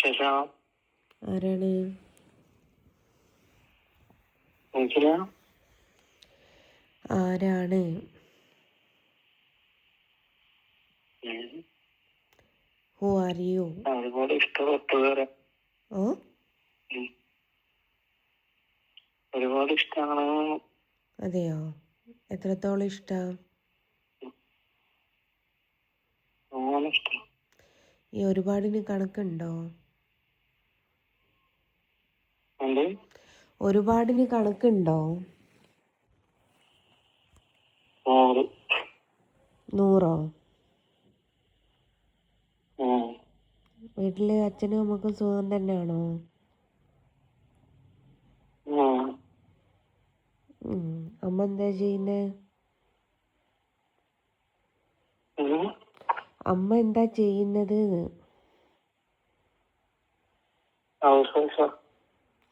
വിശേഷം? ആരാണ്? ആരാണ്? ഹു ആർ യു ഓ ഒരുപാട് ഇഷ്ടമാണ് അതെയോ? എത്രത്തോളം ഇഷ്ടം. ഈ ഒരുപാടിന് കണക്കുണ്ടോ എന്ത് ഒരുപാടിന് കണക്കുണ്ടോ? നൂറ്. വീട്ടിൽ അച്ഛനും അമ്മക്കും സുഖം തന്നെയാണോ. അമ്മ എന്താ ചെയ്യുന്നത് ഉം. അമ്മ എന്താ ചെയ്യുന്നത്?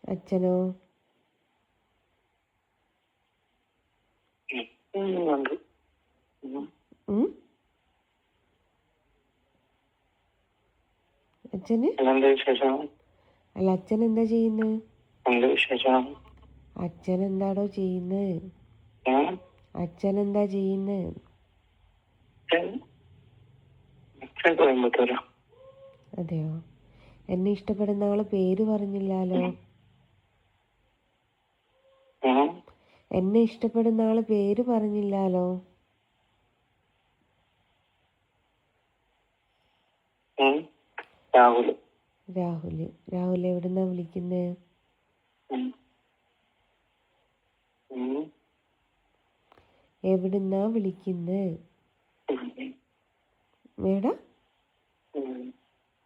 അച്ഛനോ? അച്ഛന്? അല്ല അച്ഛൻ എന്താ ചെയ്യുന്നത് അച്ഛൻ എന്താടോ ചെയ്യുന്നത് അച്ഛൻ എന്താ ചെയ്യുന്നത് അതെയോ? എന്നെ ഇഷ്ടപ്പെടുന്ന ആളെ പേര് പറഞ്ഞില്ലാലോ. എന്നെ ഇഷ്ടപ്പെടുന്ന ആൾ പേര് പറഞ്ഞില്ലാലോ? രാഹുൽ. രാഹുൽ രാഹുൽ രാഹുൽ എവിടുന്നാ. ഉം. എവിടുന്നാ വിളിക്കുന്നത് ഉം. മേടാ.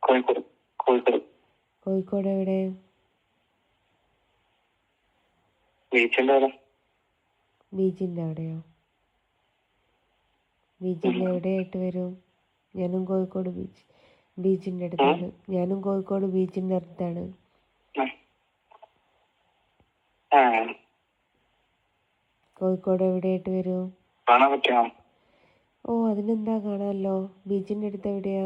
കോഴിക്കോട്. എവിടെ? ബീച്ചിന്റെ അവിടെ. ബീച്ചിന്റെ അവിടെയോ? ബീച്ചിന്റെ എവിടെയായിട്ട് വരും? ഞാനും കോഴിക്കോട് ബീച്ച് ബീച്ചിന്റെ അടുത്താണ്. ഞാനും കോഴിക്കോട് ബീച്ചിന്റെ അടുത്താണ്. കോഴിക്കോട് എവിടെയായിട്ട് വരും? ഓ അതിനെന്താ കാണാമല്ലോ? അടുത്ത് എവിടെയാ?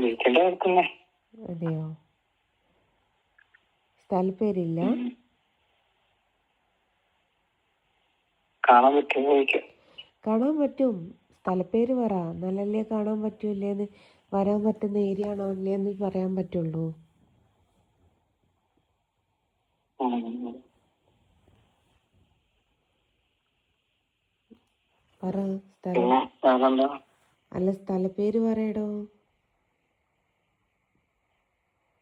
ബീച്ചിന്റെ അടുത്ത് തന്നെ. അതെയോ? സ്ഥലപ്പേരില്ല കാണാൻ പറ്റുമോ ചോദിക്കാം കാണാൻ പറ്റും. സ്ഥലപ്പേര് പറ. നല്ലല്ലേ കാണാൻ പറ്റൂല്ലേന്ന്. വരാൻ പറ്റുന്ന ഏരിയ ആണോ അല്ലേന്ന് പറയാൻ പറ്റുള്ളൂ. പറ. സ്ഥലം. അല്ല സ്ഥലപ്പേര് പറയടോ അവിടെ തന്നെ കഴിഞ്ഞ റെയിൽവേ സ്റ്റേഷനൊക്കെ അവിടെ തന്നെ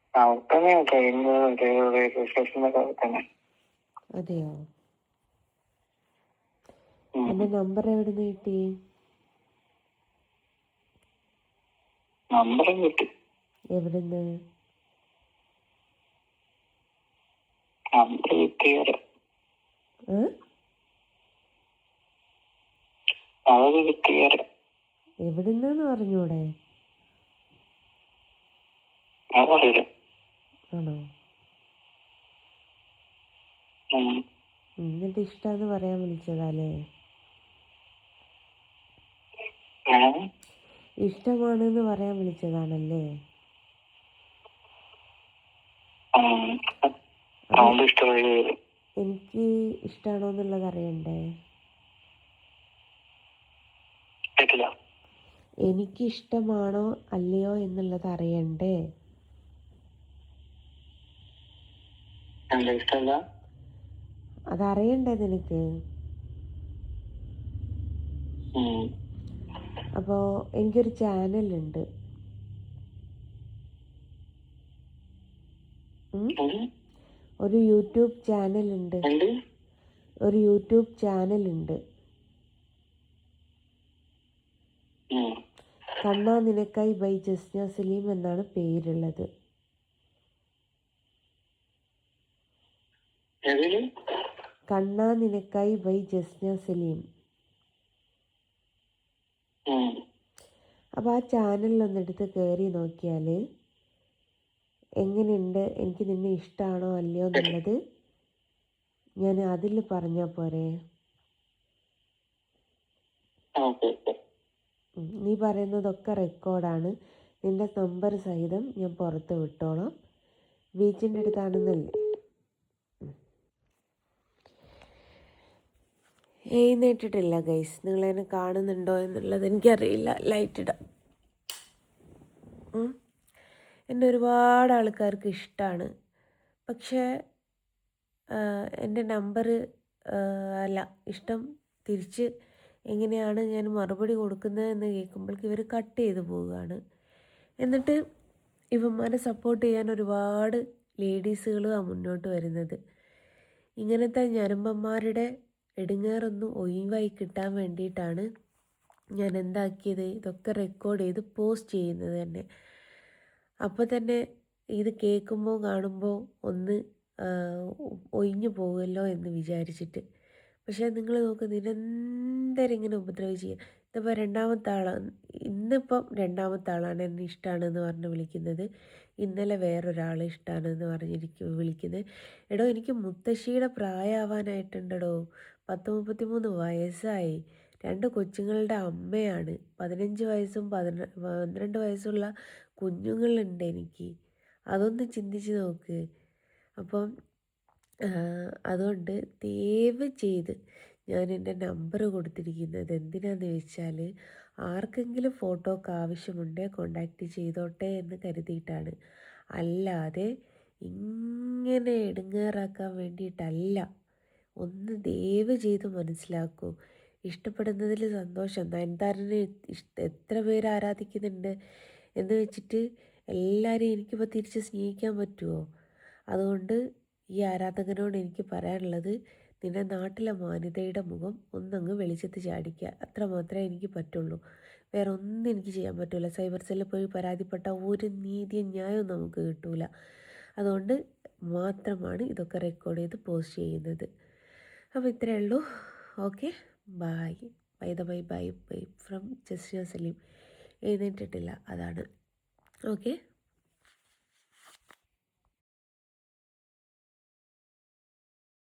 അതെയോ. എന്റെ നമ്പർ എവിടുന്ന് കിട്ടി? നമ്പറും കിട്ടി. എവിടുന്ന്? നമ്പർ കിട്ടിയത്? അതൊക്കെ കിട്ടിയത് എവിടുന്നെന്ന് പറഞ്ഞൂടെ? അതറിയില്ല ആണോ? എന്നിട്ട് ഇഷ്ടാന്ന് പറയാൻ വിളിച്ചതാലേ? ഇഷ്ടമാണെന്ന് പറയാൻ വിളിച്ചതാണല്ലേ? എനിക്ക് ഇഷ്ടാണോ എന്നുള്ളത് അറിയണ്ടേ? എനിക്ക് ഇഷ്ടമാണോ അല്ലയോ എന്നുള്ളത് അറിയണ്ടേ എന്താ ഇഷ്ടമല്ല അതറിയണ്ടേ നിനക്ക്? അപ്പോ എനിക്കൊരു ചാനൽ ഉണ്ട് ഉം. ഒരു യൂട്യൂബ് ചാനലുണ്ട്. ഉണ്ട് ഒരു യൂട്യൂബ് ചാനലുണ്ട്. കണ്ണാ നിനക്കായി ബൈ ജസ്ന സലീം എന്നാണ് പേരുള്ളത്. കണ്ണാ നിനക്കായി ബൈ ജസ്ന സലീം. അപ്പൊ അപ്പോൾ ആ ചാനലിലൊന്നെടുത്ത് കയറി നോക്കിയാൽ എങ്ങനെയുണ്ട്? എനിക്ക് നിന്നെ ഇഷ്ടമാണോ അല്ലയോ എന്നുള്ളത് ഞാൻ അതിൽ പറഞ്ഞാൽ പോരെ. നീ പറയുന്നതൊക്കെ റെക്കോർഡാണ്. നിന്റെ നമ്പർ സഹിതം ഞാൻ പുറത്ത് വിട്ടോളാം. ബീച്ചിന്റെ അടുത്താണെന്നല്ലേ? എഴുന്നേറ്റിട്ടില്ല ഗൈസ് നിങ്ങളെന്നെ കാണുന്നുണ്ടോ എന്നുള്ളത് എനിക്കറിയില്ല. ലൈറ്റ് ഇടാം. എന്നെ ഒരുപാട് ആൾക്കാർക്ക് ഇഷ്ടമാണ് പക്ഷേ എന്റെ നമ്പർ അല്ല ഇഷ്ടം തിരിച്ച് എങ്ങനെയാണ് ഞാൻ മറുപടി കൊടുക്കുന്നത് എന്ന് കേൾക്കുമ്പോഴേക്ക് ഇവർ കട്ട് ചെയ്ത് പോവുകയാണ്. എന്നിട്ട് ഇവന്മാരെ സപ്പോർട്ട് ചെയ്യാൻ ഒരുപാട് ലേഡീസുകളും മുന്നോട്ട് വരുന്നത്. ഇങ്ങനത്തെ ഞരമ്പന്മാരുടെ ഇടുങ്ങേറൊന്ന് ഒഴിവായി കിട്ടാൻ വേണ്ടിയിട്ടാണ് ഞാൻ എന്താക്കിയത് ഇതൊക്കെ റെക്കോർഡ് ചെയ്ത് പോസ്റ്റ് ചെയ്യുന്നത് തന്നെ. അപ്പോൾ തന്നെ ഇത് കേൾക്കുമ്പോൾ കാണുമ്പോൾ ഒന്ന് ഒഴിഞ്ഞു പോകുമല്ലോ എന്ന് വിചാരിച്ചിട്ട്. പക്ഷേ നിങ്ങൾ നോക്ക് നിരന്തരം ഇങ്ങനെ ഉപദ്രവിച്ച് ഇതിപ്പോൾ രണ്ടാമത്തെ ആളാണ് ഇന്നിപ്പം രണ്ടാമത്തെ ആളാണ് എന്നെ ഇഷ്ടമാണെന്ന് പറഞ്ഞ് വിളിക്കുന്നത്. ഇന്നലെ വേറൊരാൾ ഇഷ്ടമാണെന്ന് പറഞ്ഞിരിക്കും വിളിക്കുന്നത്. എടോ എനിക്ക് മുത്തശ്ശിയുടെ പ്രായമാവാനായിട്ടുണ്ടടോ. പത്ത് മുപ്പത്തി മൂന്ന് വയസ്സായി. രണ്ട് കൊച്ചുങ്ങളുടെ അമ്മയാണ്. പതിനഞ്ച് വയസ്സും പതിന പന്ത്രണ്ട് വയസ്സുള്ള കുഞ്ഞുങ്ങളുണ്ട് എനിക്ക്. അതൊന്ന് ചിന്തിച്ച് നോക്ക്. അപ്പം അതുകൊണ്ട് ദയവ് ചെയ്ത് ഞാൻ എന്റെ നമ്പർ കൊടുത്തിരിക്കുന്നത് എന്തിനാന്ന് വെച്ചാൽ ആർക്കെങ്കിലും ഫോട്ടോക്ക് ആവശ്യമുണ്ടെങ്കിൽ കോണ്ടാക്റ്റ് ചെയ്തോട്ടെ എന്ന് കരുതിയിട്ടാണ്. അല്ലാതെ ഇങ്ങനെ എടുങ്ങേറാക്കാൻ വേണ്ടിയിട്ടല്ല. ഒന്ന് ദയവ് ചെയ്ത് മനസ്സിലാക്കൂ. ഇഷ്ടപ്പെടുന്നതിൽ സന്തോഷം. നയൻതാരനെ എത്ര പേര് ആരാധിക്കുന്നുണ്ട് എന്ന് വെച്ചിട്ട് എല്ലാവരെയും എനിക്കിപ്പോൾ തിരിച്ച് സ്നേഹിക്കാൻ പറ്റുമോ അതുകൊണ്ട് ഈ ആരാധകനോട് എനിക്ക് പറയാനുള്ളത് നിന്റെ നാട്ടിലെ മാന്യതയുടെ മുഖം ഒന്നങ്ങ് വെളിച്ചത്ത് ചാടിക്കുക. അത്ര മാത്രമേ എനിക്ക് പറ്റുള്ളൂ. വേറെ ഒന്നും എനിക്ക് ചെയ്യാൻ പറ്റില്ല സൈബർ സെല്ലിൽ പോയി പരാതിപ്പെട്ട ഒരു നീതിയും ന്യായവും നമുക്ക് കിട്ടൂല. അതുകൊണ്ട് മാത്രമാണ് ഇതൊക്കെ റെക്കോർഡ് ചെയ്ത് പോസ്റ്റ് ചെയ്യുന്നത്. അപ്പോൾ ഇത്രയേ ഉള്ളൂ. Okay bye bye the bye bye bye from ജസ്റ്റിയ Saleem എഴുന്നേറ്റിട്ടില്ല. അതാണ്. ഓക്കെ